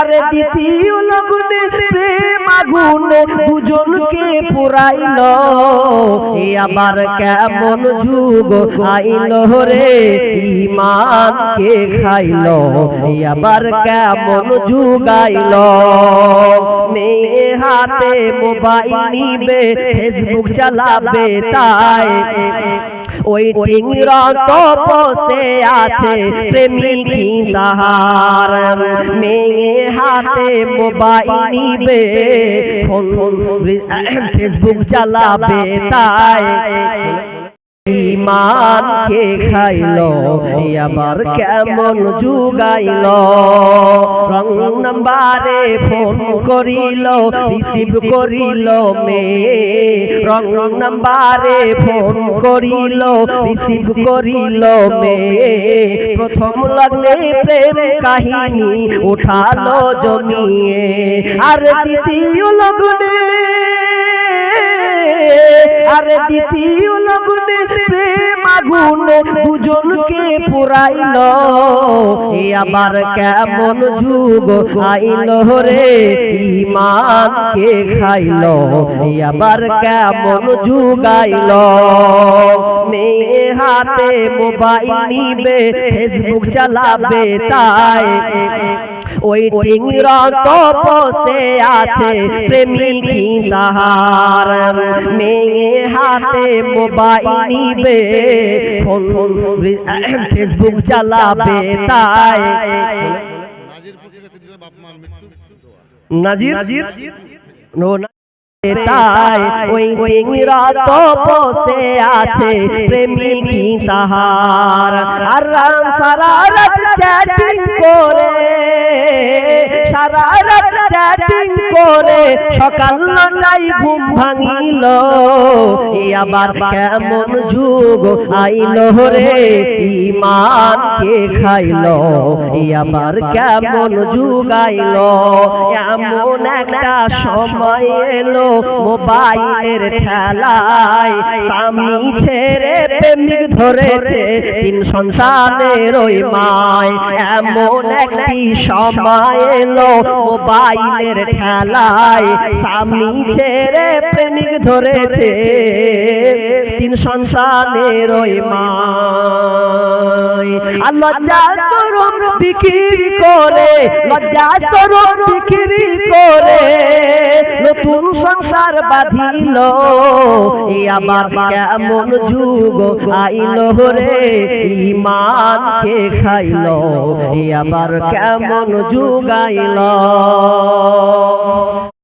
আরে দ্বিতীয় লগ্নে প্রেম আগুনে দুজনকে পুরাইল। এ আবার কেমন যুগ আইল রে ইমানকে খাইল। এ আবার কেমন যুগ আইল। মেয়ে হাতে মোবাইল নিবে, ফেসবুক চালাবে তাই। ওই টিংরা তো বসে আছে প্রেমিকি তাহার। মেয়ে হাতে মোবাইল নিবে ফেসবুক চালাবে তাই। ইমানকে খাইল আবার কেমন যুগাইল রং নাম্বারে ফোন করিল, রিসিভ করিল মেয়ে। রং নাম্বারে ফোন করিল, রিসিভ করিল মেয়ে। প্রথম লগ্নে প্রেম কাহিনী উঠালো জমিয়ে। আর দ্বিতীয় লগ্নে, আরে দ্বিতীয় লগ্নে আগুনে দুজনকে পুরাইল। এ আবার কেমন যুগ? আইল রে ইমানকে খাইল। এ আবার কেমন যুগ আইল? মেয়ে হাতে মোবাইল নিবে, ফেসবুক চালাবে তাই। ওই ডিঙ্গির তো বসে আছে প্রেমী তাহার। মেয়ে হাতে মোবাইল নিবে ফোন ফেসবুক চালাবে তাই। নাজির নাজির তাই ওই টিংরা তো বসে আছে তাহার। আর রাম সারা রাত চ্যাটিং করে, সারা রাত চ্যাটিং করে, সকাল নটাই ঘুম ভাঙিল। আবার কেমন যুগ আইল রে ইমানকে খাইল। এ আবার কেমন যুগ আইল, এমন সময় এলো মোবাইলের ঠেলায়। স্বামী ছেড়ে প্রেমিক ধরেছে তিন সন্তানের ওই মায়। এমন একটি সময় এলো মোবাইলের ঠেলায়। স্বামী ছেড়ে প্রেমিক ধরেছে তিন সন্তানের ওই মায় আর লজ্জা স্বরূপ বিক্রি করে, লজ্জা স্বরূপ বিক্রি করে। নতুন সংসার বাঁধিল, এ আবার কেমন যুগ আইল রে ইমানকে খাইল, এ আবার কেমন যুগ আইল।